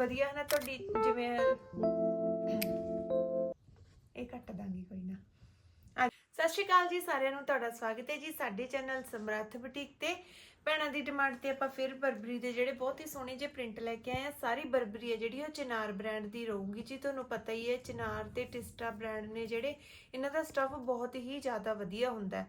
ਵਧੀਆ ਹੈ ਨਾ ਤੁਹਾਡੀ, ਜਿਵੇਂ ਇਹ ਕੱਟ ਦਾਂਗੀ ਕੋਈ ਨਾ। ਸਤਿ ਸ਼੍ਰੀ ਅਕਾਲ ਜੀ ਸਾਰਿਆਂ ਨੂੰ, ਤੁਹਾਡਾ ਸਵਾਗਤ ਹੈ ਜੀ ਸਾਡੇ ਚੈਨਲ ਸਮਰੱਥ ਬੁਟੀਕ ਤੇ। ਭੈਣਾਂ ਦੀ ਡਿਮਾਂਡ ਤੇ ਆਪਾਂ ਫਿਰ ਬਰਬਰੀ ਦੇ ਜਿਹੜੇ ਬਹੁਤ ਹੀ ਸੋਹਣੇ ਜਿਹੇ ਪ੍ਰਿੰਟ ਲੈ ਕੇ ਆਏ ਆ ਸਾਰੀ ਬਰਬਰੀ ਹੈ ਜਿਹੜੀ, ਉਹ ਚਿਨਾਰ ਬ੍ਰਾਂਡ ਦੀ ਰਹੂਗੀ ਜੀ, ਤੁਹਾਨੂੰ ਪਤਾ ਹੀ ਹੈ, ਚਿਨਾਰ ਤੇ ਟਿਸਟਾ ਬ੍ਰਾਂਡ ਨੇ ਜਿਹੜੇ, ਇਹਨਾਂ ਦਾ ਸਟੱਫ ਬਹੁਤ ਹੀ ਜ਼ਿਆਦਾ ਵਧੀਆ ਹੁੰਦਾ ਹੈ।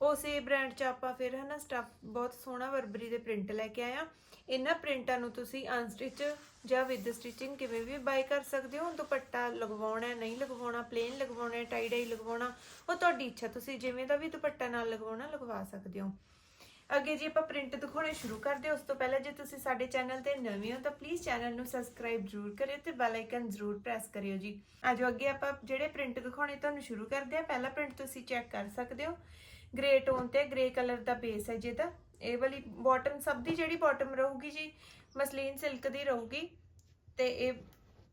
ਉਸੇ ਬ੍ਰਾਂਡ 'ਚ ਆਪਾਂ ਫਿਰ ਹਨਾ ਸਟੱਫ ਬਹੁਤ ਸੋਹਣਾ ਬਰਬਰੀ ਦੇ ਪ੍ਰਿੰਟ ਲੈ ਕੇ ਆਏ ਆ ਇਹਨਾਂ ਪ੍ਰਿੰਟਾਂ ਨੂੰ ਤੁਸੀਂ ਅਨਸਟਿਚ ਜਾਂ ਵਿਦ ਸਟਿਚਿੰਗ ਕਿਵੇਂ ਵੀ ਬਾਈ ਕਰ ਸਕਦੇ ਹੋ। ਦੁਪੱਟਾ ਲਗਵਾਉਣਾ, ਨਹੀਂ ਲਗਵਾਉਣਾ ਪਲੇਨ ਲਗਵਾਉਣਾ ਹੈ ਟਾਈ ਡਾਈ ਲਗਵਾਉਣਾ, ਉਹ ਤੁਹਾਡੀ ਇੱਛਾ, ਤੁਸੀਂ ਜਿਵੇਂ ਦਾ ਵੀ ਦੁਪੱਟਾ ਨਾਲ ਲਗਵਾਉਣਾ, ਲਗਵਾ ਸਕਦੇ ਹੋ। ਅੱਗੇ ਜੀ ਆਪਾਂ ਪ੍ਰਿੰਟ ਦਿਖਾਉਣੇ ਸ਼ੁਰੂ ਕਰਦੇ ਉਸ ਤੋਂ ਪਹਿਲਾਂ ਜੇ ਤੁਸੀਂ ਸਾਡੇ ਚੈਨਲ ਤੇ ਨਵੇਂ ਹੋ ਤਾਂ ਪਲੀਜ਼ ਚੈਨਲ ਨੂੰ ਸਬਸਕ੍ਰਾਈਬ ਜ਼ਰੂਰ ਕਰਿਓ ਤੇ ਬੈਲ ਆਈਕਨ ਜ਼ਰੂਰ ਪ੍ਰੈਸ ਕਰਿਓ ਜੀ। ਆਜੋ ਅੱਗੇ ਆਪਾਂ ਜਿਹੜੇ ਪ੍ਰਿੰਟ ਦਿਖਾਉਣੇ ਤੁਹਾਨੂੰ ਸ਼ੁਰੂ ਕਰਦੇ ਹਾਂ। ਪਹਿਲਾ ਪ੍ਰਿੰਟ ਤੁਸੀਂ ਚੈੱਕ ਕਰ ਸਕਦੇ ਹੋ। ਗ੍ਰੇ ਟੋਨ ਤੇ ਗ੍ਰੇ ਕਲਰ ਦਾ ਬੇਸ ਹੈ ਜਿਹਦਾ। ਇਹ ਵਾਲੀ ਬਾਟਮ ਸਭ ਦੀ ਜਿਹੜੀ ਬਾਟਮ ਰਹੂਗੀ ਜੀ, ਮਸਲੀਨ ਸਿਲਕ ਦੀ ਰਹੂਗੀ ਤੇ ਇਹ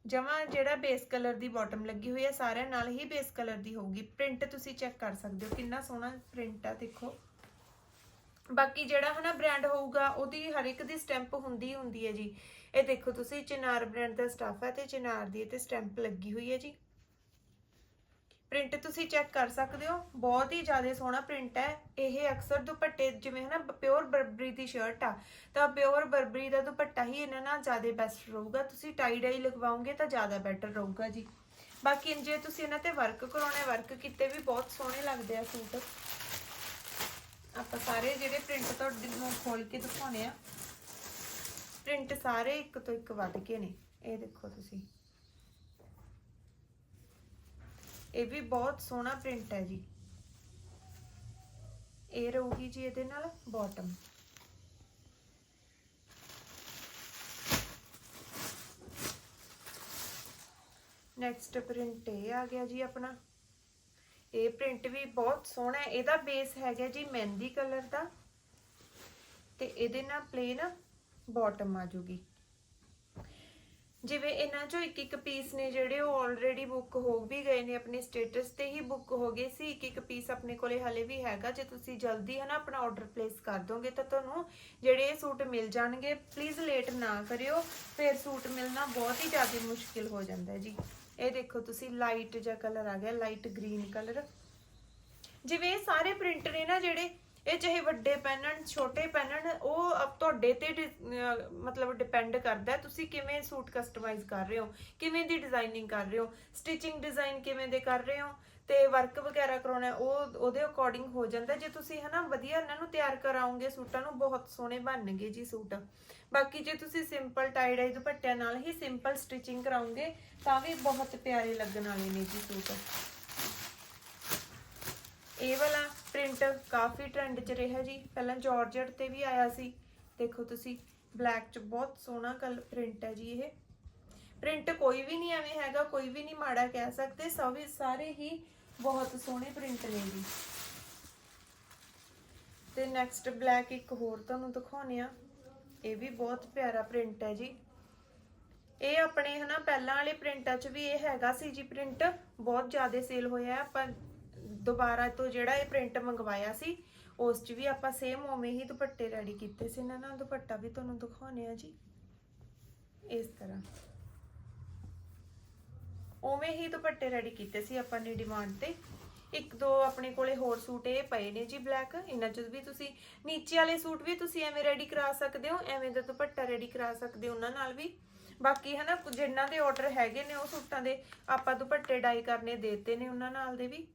ਜਮਾ ਜਿਹੜਾ ਬੇਸ ਕਲਰ ਦੀ ਬਾਟਮ ਲੱਗੀ ਹੋਈ ਹੈ, ਸਾਰਿਆਂ ਨਾਲ ਹੀ ਬੇਸ ਕਲਰ ਦੀ ਹੋਊਗੀ। ਪ੍ਰਿੰਟ ਤੁਸੀਂ ਚੈੱਕ ਕਰ ਸਕਦੇ ਹੋ, ਕਿੰਨਾ ਸੋਹਣਾ ਪ੍ਰਿੰਟ ਆ, ਦੇਖੋ। ਬਾਕੀ ਜਿਹੜਾ ਹਨਾ ਬ੍ਰਾਂਡ ਹੋਊਗਾ, ਉਹਦੀ ਹਰ ਇੱਕ ਦੀ ਸਟੈਂਪ ਹੁੰਦੀ ਹੁੰਦੀ ਹੈ ਜੀ। ਇਹ ਦੇਖੋ ਤੁਸੀਂ, ਚਿਨਾਰ ਬ੍ਰਾਂਡ ਦਾ ਸਟਾਫ ਹੈ ਤੇ ਚਿਨਾਰ ਦੀ ਤੇ ਸਟੈਂਪ ਲੱਗੀ ਹੋਈ ਹੈ ਜੀ। ਪ੍ਰਿੰਟ ਤੁਸੀਂ ਚੈੱਕ ਕਰ ਸਕਦੇ ਹੋ। ਬਹੁਤ ਹੀ ਜ਼ਿਆਦਾ ਸੋਹਣਾ ਪ੍ਰਿੰਟ ਹੈ। ਇਹ ਅਕਸਰ ਦੁਪੱਟੇ ਜਿਵੇਂ ਹਨਾ ਪਿਓਰ ਬਰਬਰੀ ਦੀ ਸ਼ਰਟ ਆ, ਤਾਂ ਪਿਓਰ ਬਰਬਰੀ ਦਾ ਦੁਪੱਟਾ ਹੀ ਇਹਨਾਂ ਨਾਲ ਜ਼ਿਆਦਾ ਬੈਸਟ ਰਹੂਗਾ। ਤੁਸੀਂ ਟਾਈ ਡਾਈ ਲਗਵਾਓਗੇ ਤਾਂ ਜ਼ਿਆਦਾ ਬੈਟਰ ਰਹੂਗਾ ਜੀ। ਬਾਕੀ ਜੇ ਤੁਸੀਂ ਇਹਨਾਂ ਤੇ ਵਰਕ ਕਰਾਉਣਾ ਵਰਕ ਕੀਤੇ ਵੀ ਬਹੁਤ ਸੋਹਣੇ ਲੱਗਦੇ ਆ ਸੂਟ। ਆਪਾਂ ਸਾਰੇ ਜਿਹੜੇ ਪ੍ਰਿੰਟ ਤੁਹਾਡੇ ਨੂੰ ਖੋਲ ਕੇ ਦਿਖਾਉਣੇ ਆ ਪ੍ਰਿੰਟ ਸਾਰੇ ਇੱਕ ਤੋਂ ਇੱਕ ਵੱਧ ਕੇ ਨੇ। ਇਹ ਦੇਖੋ ਤੁਸੀਂ। ਇਹ ਵੀ ਬਹੁਤ ਸੋਹਣਾ ਪ੍ਰਿੰਟ ਹੈ ਜੀ। ਇਹ ਰਹੂਗੀ ਜੀ ਇਹਦੇ ਨਾਲ ਬਾਟਮ ਨੈਕਸਟ ਪ੍ਰਿੰਟ ਇਹ ਆ ਗਿਆ ਜੀ ਆਪਣਾ। ਇਹ ਪ੍ਰਿੰਟ ਵੀ ਬਹੁਤ ਸੋਹਣਾ ਹੈ। ਇਹਦਾ ਬੇਸ ਹੈਗਾ ਜੀ ਮਹਿੰਦੀ ਕਲਰ ਦਾ। ਤੇ ਇਹਦੇ ਨਾਲ ਪਲੇਨ ਬਾਟਮ ਆ ਜੂਗੀ। ਜਿਵੇਂ ਇਹਨਾਂ ਚੋਂ ਇੱਕ ਇੱਕ ਪੀਸ ਨੇ ਜਿਹੜੇ ਉਹ ਆਲਰੇਡੀ ਬੁੱਕ ਹੋ ਵੀ ਗਏ ਨੇ, ਆਪਣੇ ਸਟੇਟਸ ਤੇ ਹੀ ਬੁੱਕ ਹੋ ਗਏ ਸੀ। ਇੱਕ ਇੱਕ ਪੀਸ ਆਪਣੇ ਕੋਲੇ ਹਲੇ ਵੀ ਹੈਗਾ। ਜੇ ਤੁਸੀਂ ਜਲਦੀ ਹੈ ਨਾ ਆਪਣਾ ਆਰਡਰ ਪਲੇਸ ਕਰ ਦੋਗੇ ਤਾਂ ਤੁਹਾਨੂੰ ਜਿਹੜੇ ਇਹ ਸੂਟ ਮਿਲ ਜਾਣਗੇ ਪਲੀਜ਼ ਲੇਟ ਨਾ ਕਰਿਓ। ਫਿਰ ਸੂਟ ਮਿਲਣਾ ਬਹੁਤ ਹੀ ਜ਼ਿਆਦਾ ਮੁਸ਼ਕਿਲ ਹੋ ਜਾਂਦਾ ਜੀ। ਇਹ ਦੇਖੋ ਤੁਸੀਂ ਲਾਈਟ ਜਿਹਾ ਕਲਰ ਆ ਗਿਆ ਲਾਈਟ ਗ੍ਰੀਨ ਕਲਰ ਜਿਵੇਂ ਇਹ ਸਾਰੇ ਪ੍ਰਿੰਟ ਨੇ ਨਾ ਜਿਹੜੇ ਇਹ ਚਾਹੇ ਵੱਡੇ ਪਹਿਨਣ ਛੋਟੇ ਪਹਿਨਣ ਉਹ ਅਪ ਤੁਹਾਡੇ ਤੇ ਮਤਲਬ ਡਿਪੈਂਡ ਕਰਦਾ ਤੁਸੀਂ ਕਿਵੇਂ ਸੂਟ ਕਸਟਮਾਈਜ਼ ਕਰ ਰਹੇ ਹੋ? ਕਿਵੇਂ ਦੀ ਡਿਜ਼ਾਈਨਿੰਗ ਕਰ ਰਹੇ ਹੋ? ਸਟਿਚਿੰਗ ਡਿਜ਼ਾਈਨ ਕਿਵੇਂ ਦੇ ਕਰ ਰਹੇ ਹੋ? ਤੇ ਵਰਕ ਵਗੈਰਾ ਕਰਾਉਣਾ ਉਹ, ਉਹਦੇ ਅਕੋਰਡਿੰਗ ਹੋ ਜਾਂਦਾ ਜੇ ਤੁਸੀਂ ਹਨਾ ਵਧੀਆ ਇਹਨਾਂ ਨੂੰ ਤਿਆਰ ਕਰਾਓਗੇ, ਸੂਟਾਂ ਨੂੰ ਬਹੁਤ ਸੋਹਣੇ ਬਣਨਗੇ ਜੀ ਸੂਟ। ਬਾਕੀ ਜੇ ਤੁਸੀਂ ਸਿੰਪਲ ਟਾਈ ਡਾਈ ਦੁਪੱਟਿਆਂ ਨਾਲ ਹੀ ਸਿੰਪਲ ਸਟਿਚਿੰਗ ਕਰਾਓਗੇ, ਤਾਂ ਵੀ ਬਹੁਤ ਪਿਆਰੇ ਲੱਗਣ ਵਾਲੇ ਨੇ ਜੀ ਸੂਟ। ਇਹ ਵਾਲਾ ਪ੍ਰਿੰਟ ਕਾਫੀ ਟ੍ਰੈਂਡ 'ਚ ਰਿਹਾ ਜੀ। ਪਹਿਲਾਂ ਜਾਰਜਟ ਤੇ ਵੀ ਆਇਆ ਸੀ। ਦੇਖੋ ਤੁਸੀਂ ਬਲੈਕ 'ਚ ਬਹੁਤ ਸੋਹਣਾ ਕਲਰ ਪ੍ਰਿੰਟ ਹੈ ਜੀ ਇਹ। ਪ੍ਰਿੰਟ ਕੋਈ ਵੀ ਨਹੀਂ ਐਵੇਂ ਹੈਗਾ, ਕੋਈ ਵੀ ਨਹੀਂ ਮਾੜਾ ਕਹਿ ਸਕਦੇ। ਸਭ ਸਾਰੇ ਹੀ ਬਹੁਤ ਸੋਹਣੇ ਪ੍ਰਿੰਟ ਨੇ ਜੀ। ਤੇ ਨੈਕਸਟ ਬਲੈਕ ਇੱਕ ਹੋਰ ਤੁਹਾਨੂੰ ਦਿਖਾਉਣੇ ਆ ਇਹ ਵੀ ਬਹੁਤ ਪਿਆਰਾ ਪ੍ਰਿੰਟ ਹੈ ਜੀ। ਇਹ ਆਪਣੇ ਹਨਾ, ਪਹਿਲਾਂ ਵਾਲੇ ਪ੍ਰਿੰਟਾਂ 'ਚ ਵੀ ਇਹ ਹੈਗਾ ਸੀ ਜੀ ਪ੍ਰਿੰਟ ਬਹੁਤ ਜ਼ਿਆਦਾ ਸੇਲ ਹੋਇਆ ਹੈ। ਆਪਾਂ ਦੁਬਾਰਾ ਤੋਂ ਜਿਹੜਾ ਇਹ ਪ੍ਰਿੰਟ ਮੰਗਵਾਇਆ ਸੀ, ਉਸ 'ਚ ਵੀ ਆਪਾਂ ਸੇਮ ਉਵੇਂ ਹੀ ਦੁਪੱਟੇ ਰੈਡੀ ਕੀਤੇ ਸੀ। ਇਹਨਾਂ ਨਾਲ ਦੁਪੱਟਾ ਵੀ ਤੁਹਾਨੂੰ ਦਿਖਾਉਣੇ ਆ ਜੀ। ਇਸ ਤਰ੍ਹਾਂ। ਉਵੇਂ ਹੀ ਦੁਪੱਟੇ ਰੈਡੀ ਕੀਤੇ ਸੀ ਆਪਾਂ ਨੇ ਡਿਮਾਂਡ ਤੇ। ਇੱਕ ਦੋ ਆਪਣੇ ਕੋਲੇ ਹੋਰ ਸੂਟ ਇਹ ਪਏ ਨੇ ਜੀ ਬਲੈਕ ਇਹਨਾਂ ਚ ਵੀ ਤੁਸੀਂ ਨੀਚੇ ਵਾਲੇ ਸੂਟ ਵੀ ਤੁਸੀਂ ਐਵੇਂ ਰੈਡੀ ਕਰਾ ਸਕਦੇ ਹੋ, ਐਵੇਂ ਦਾ ਦੁਪੱਟਾ ਰੈਡੀ ਕਰਾ ਸਕਦੇ ਹੋ ਉਹਨਾਂ ਨਾਲ ਵੀ। ਬਾਕੀ ਹਨਾ ਕੁ- ਜਿਨ੍ਹਾਂ ਦੇ ਆਰਡਰ ਹੈਗੇ ਨੇ ਉਹ ਸੂਟਾਂ ਦੇ ਆਪਾਂ ਦੁਪੱਟੇ ਡਾਈ ਕਰਨੇ ਦੇਤੇ ਨੇ ਉਹਨਾਂ ਨਾਲ ਦੇ ਵੀ।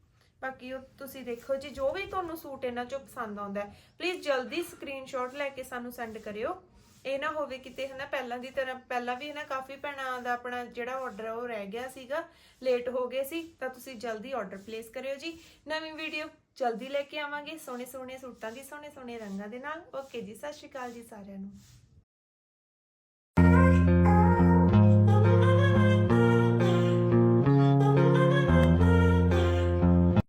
ਬਾਕੀ ਉਹ ਤੁਸੀਂ ਦੇਖੋ ਜੀ, ਜੋ ਵੀ ਤੁਹਾਨੂੰ ਸੂਟ ਇਹਨਾਂ ਚੋਂ ਪਸੰਦ ਆਉਂਦਾ ਹੈ ਪਲੀਜ਼ ਜਲਦੀ ਸਕਰੀਨਸ਼ਾਟ ਲੈ ਕੇ ਸਾਨੂੰ ਸੈਂਡ ਕਰਿਓ। ਇਹ ਨਾ ਹੋਵੇ ਕਿਤੇ ਹਨਾ, ਪਹਿਲਾਂ ਦੀ ਤਰ੍ਹਾਂ, ਪਹਿਲਾਂ ਵੀ ਹਨਾ, ਕਾਫੀ ਭੈਣਾਂ ਦਾ ਆਪਣਾ ਜਿਹੜਾ ਆਰਡਰ ਉਹ ਰਹਿ ਗਿਆ ਸੀਗਾ ਲੇਟ ਹੋ ਗਏ ਸੀ, ਤਾਂ ਤੁਸੀਂ ਜਲਦੀ ਆਰਡਰ ਪਲੇਸ ਕਰਿਓ ਜੀ। ਨਵੀਂ ਵੀਡੀਓ ਜਲਦੀ ਲੈ ਕੇ ਆਵਾਂਗੇ ਸੋਹਣੇ ਸੋਹਣੇ ਸੂਟਾਂ ਦੀ ਸੋਹਣੇ ਸੋਹਣੇ ਰੰਗਾਂ ਦੇ ਨਾਲ। ਓਕੇ ਜੀ, ਸਤਿ ਸ਼੍ਰੀ ਅਕਾਲ ਜੀ ਸਾਰਿਆਂ ਨੂੰ।